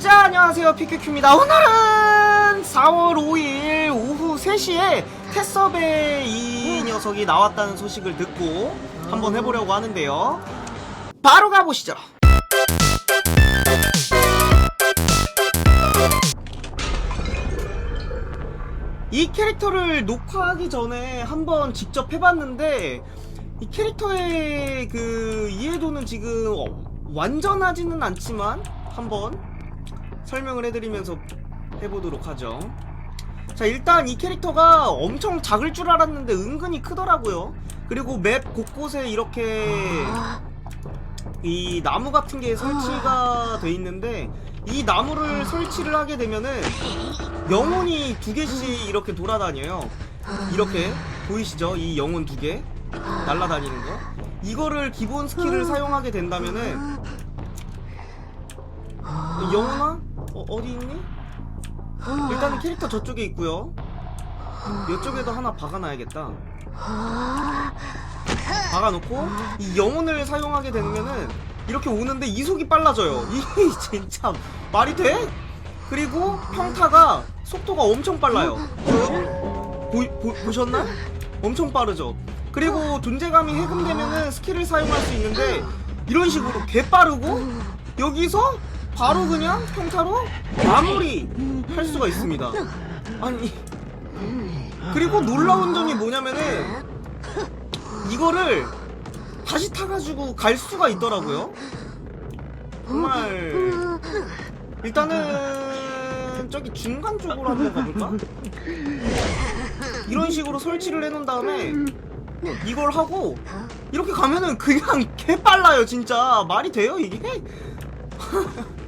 자 안녕하세요. 피큐큐입니다. 오늘은 4월 5일 오후 3시에 테서베 이 녀석이 나왔다는 소식을 듣고 한번 해보려고 하는데요. 바로 가보시죠. 이 캐릭터를 녹화하기 전에 한번 직접 해봤는데 이 캐릭터의 그 이해도는 지금 어, 완전하지는 않지만 한번 설명을 해드리면서 해보도록 하죠. 자 일단 이 캐릭터가 엄청 작을 줄 알았는데 은근히 크더라고요. 그리고 맵 곳곳에 이렇게 이 나무 같은 게 설치가 돼 있는데 이 나무를 설치를 하게 되면은 영혼이 두 개씩 이렇게 돌아다녀요. 이렇게 보이시죠? 이 영혼 두 개 날아다니는 거. 이거를 기본 스킬을 사용하게 된다면은 영혼아 어, 어디 있니? 일단은 캐릭터 저쪽에 있고요. 이쪽에도 하나 박아놔야겠다. 박아놓고 이 영혼을 사용하게 되면은 이렇게 오는데 이속이 빨라져요. 이게 진짜 말이 돼? 그리고 평타가 속도가 엄청 빨라요. 보, 보, 보셨나? 엄청 빠르죠. 그리고 존재감이 해금되면은 스킬을 사용할 수 있는데 이런 식으로 개 빠르고 여기서 바로 그냥 평타로 마무리 할 수가 있습니다. 아니 그리고 놀라운 점이 뭐냐면은 이거를 다시 타가지고 갈 수가 있더라고요. 정말 일단은 저기 중간 쪽으로 한번 가볼까? 이런 식으로 설치를 해놓은 다음에 이걸 하고 이렇게 가면은 그냥 개 빨라요 진짜 말이 돼요 이게?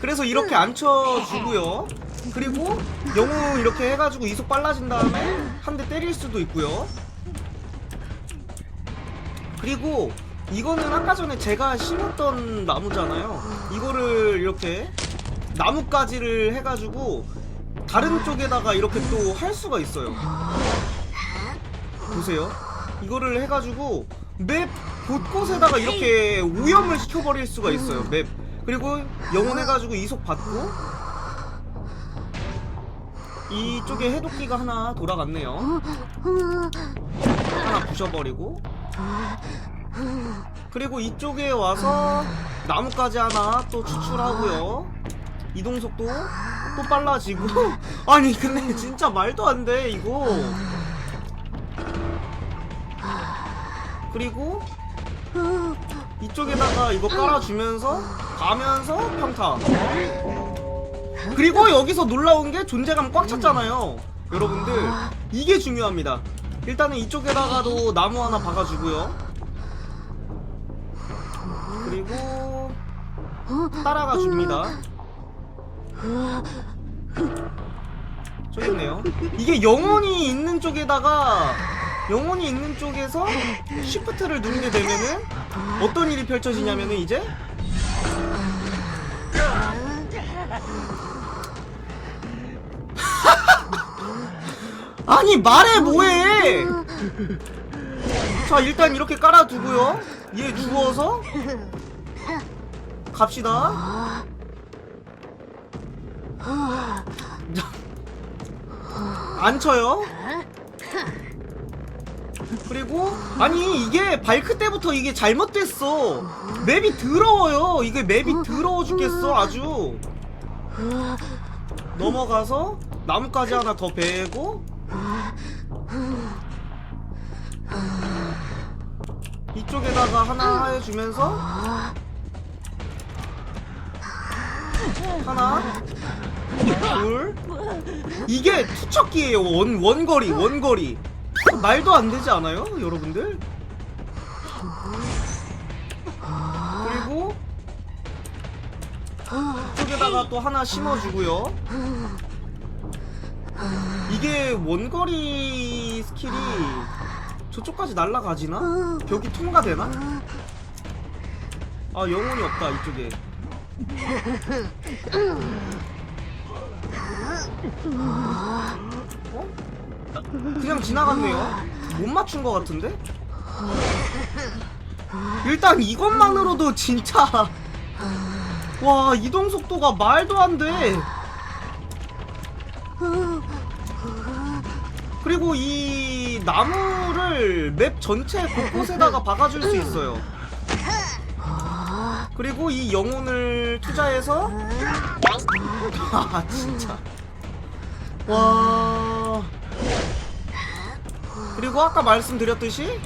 그래서 이렇게 앉혀주고요. 그리고 영웅 이렇게 해가지고 이속 빨라진 다음에 한 대 때릴 수도 있고요. 그리고 이거는 아까 전에 제가 심었던 나무잖아요. 이거를 이렇게 나뭇가지를 해가지고 다른 쪽에다가 이렇게 또 할 수가 있어요. 보세요. 이거를 해가지고 맵 곳곳에다가 이렇게 오염을 시켜버릴 수가 있어요 맵 그리고 영혼 해가지고 이속 받고 이쪽에 해독기가 하나 돌아갔네요. 하나 부셔버리고. 그리고 이쪽에 와서 나뭇가지 하나 또 추출하고요. 이동 속도 또 빨라지고. 아니 근데 진짜 말도 안 돼 이거. 그리고 이쪽에다가 이거 깔아주면서 가면서 평타. 그리고 여기서 놀라운 게 존재감 꽉 찼잖아요. 여러분들 이게 중요합니다. 일단은 이쪽에다가도 나무 하나 박아주고요. 그리고 따라가 줍니다. 저기 있네요. 이게 영혼이 있는 쪽에다가 영혼이 있는 쪽에서 쉬프트를 누르게 되면은 어떤 일이 펼쳐지냐면은 이제 아니 말해 뭐해? 자 일단 이렇게 깔아두고요. 얘 주워서 갑시다. 안 쳐요 그리고 아니 이게 발크 때부터 이게 잘못됐어. 맵이 더러워요. 이게 맵이 더러워 죽겠어 아주. 넘어가서 나뭇가지 하나 더 베고. 이쪽에다가 하나 해주면서 하나 둘. 이게 투척기예요. 원 원거리 원거리 말도 안 되지 않아요 여러분들 그리고 이쪽에다가 또 하나 심어주고요 이게 원거리 스킬이 저쪽까지 날아가지나? 벽이 통과되나? 아 영혼이 없다 이쪽에 어? 그냥 지나갔네요 못 맞춘 것 같은데? 일단 이것만으로도 진짜 와 이동 속도가 말도 안 돼. 그리고 이 나무를 맵 전체 곳곳에다가 박아줄 수 있어요. 그리고 이 영혼을 투자해서 아 진짜 와 그리고 아까 말씀드렸듯이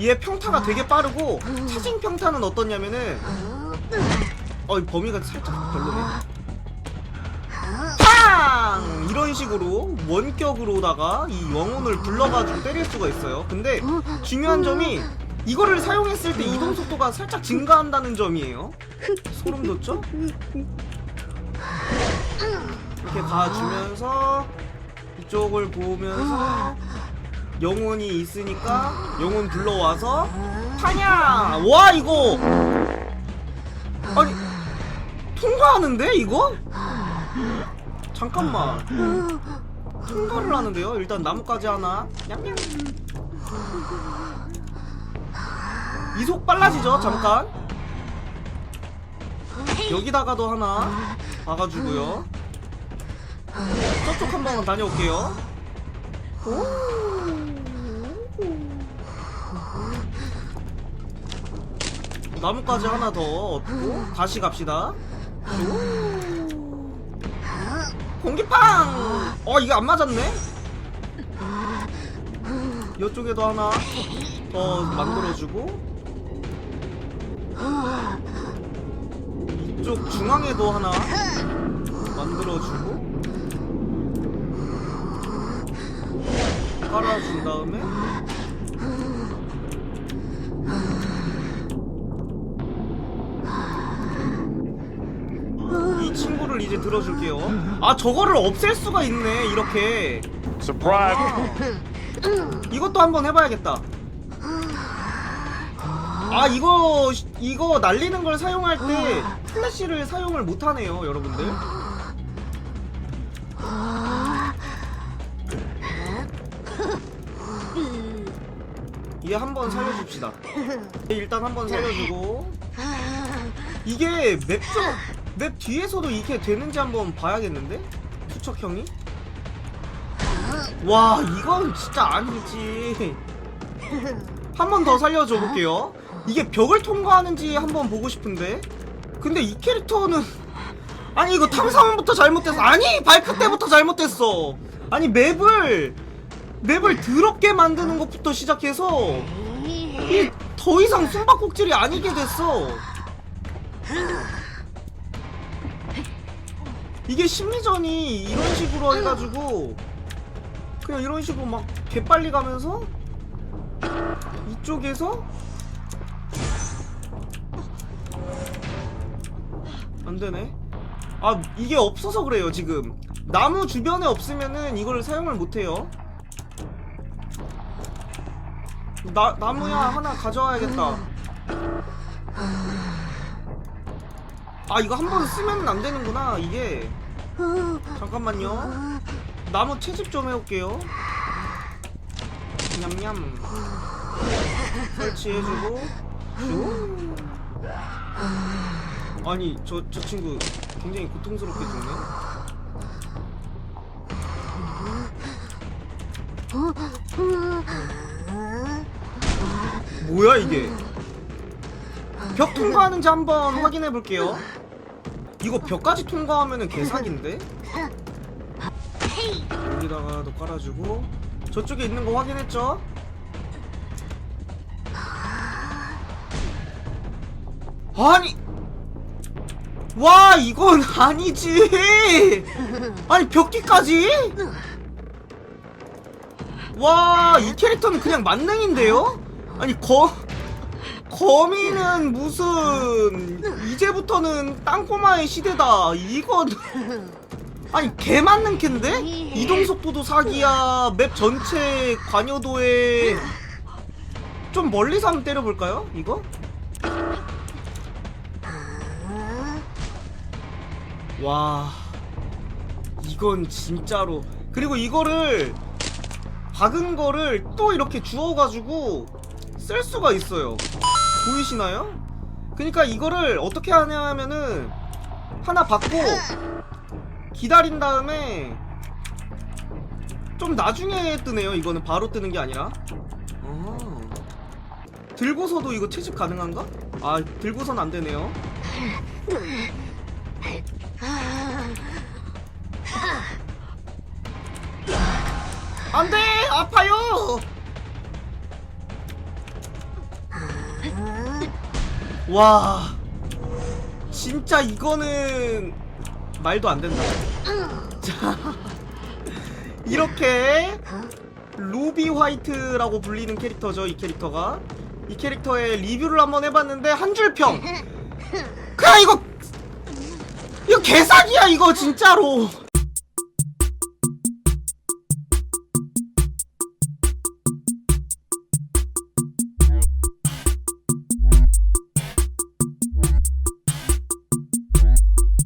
얘 평타가 되게 빠르고 차징 평타는 어떻냐면은 어이 범위가 살짝 별로네 팡! 이런 식으로 원격으로다가 이 영혼을 불러가지고 때릴 수가 있어요 근데 중요한 점이 이거를 사용했을 때 이동 속도가 살짝 증가한다는 점이에요 소름 돋죠? 이렇게 가주면서 이쪽을 보면서 영혼이 있으니까 영혼 불러와서 파냐! 와 이거. 아니 통과하는데 이거? 잠깐만. 통과를 하는데요? 일단 나뭇가지 하나. 냠냠. 이속 빨라지죠 잠깐? 여기다가도 하나 박아주고요. 저쪽 한번 다녀올게요 나뭇가지 하나 더 얻고 다시 갑시다 공기팡! 어 이게 안 맞았네? 이쪽에도 하나 더 만들어주고 이쪽 중앙에도 하나 만들어주고 깔아준 다음에 이 친구를 이제 들어줄게요 아 저거를 없앨 수가 있네 이렇게 Surprise! 이것도 한번 해봐야겠다. 아 이거 이거 날리는 걸 사용할 때 플래시를 사용을 못하네요, 여러분들. 얘 한번 살려줍시다. 얘 일단 한번 살려주고 이게 맵쪽 맵 뒤에서도 이게 되는지 한번 봐야겠는데? 투척형이. 와 이건 진짜 아니지. 한 번 더 살려줘 볼게요. 이게 벽을 통과하는지 한번 보고 싶은데. 근데 이 캐릭터는 아니 이거 탐사원부터 잘못됐어. 아니 발크 때부터 잘못됐어. 아니 맵을 맵을 더럽게 만드는 것부터 시작해서 이더 이상 숨바꼭질이 아니게 됐어 이게 심리전이 이런 식으로 해가지고 그냥 이런 식으로 막 개빨리 가면서 이쪽에서 안 되네. 아 이게 없어서 그래요 지금. 나무 주변에 없으면은 이걸 사용을 못 해요. 나 나무야 하나 가져와야겠다. 아 이거 한 번 쓰면 안 되는구나 이게. 잠깐만요. 나무 채집 좀 해올게요. 냠냠. 설치해주고. 슈. 아니 저 저 친구 굉장히 고통스럽게 죽네. 뭐야 이게? 벽 통과하는지 한번 확인해 볼게요. 이거 벽까지 통과하면은 개사기인데? 여기다가도 깔아주고 저쪽에 있는 거 확인했죠? 아니 와 이건 아니지 아니 벽기까지 와 이 캐릭터는 그냥 만능인데요? 아니 거 거미는 무슨 이제부터는 땅꼬마의 시대다 이건 아니 개 맞는 캔데? 이동 속도도 사기야 맵 전체 관여도에 좀 멀리서 한번 때려볼까요? 이거? 와 이건 진짜로 그리고 이거를 박은 거를 또 이렇게 주워가지고 쓸 수가 있어요 보이시나요? 그러니까 이거를 어떻게 하냐 하면은 하나 받고 기다린 다음에 좀 나중에 뜨네요. 이거는 바로 뜨는 게 아니라. 아. 들고서도 이거 채집 가능한가? 아, 들고선 안 되네요. 안 돼! 아파요! 와. 진짜 이거는 말도 안 된다. 자. 이렇게 루비 화이트라고 불리는 캐릭터죠, 이 캐릭터가. 이 캐릭터의 리뷰를 한번 해봤는데 한 줄 평. 그냥 이거 이거 개사기야 이거 진짜로.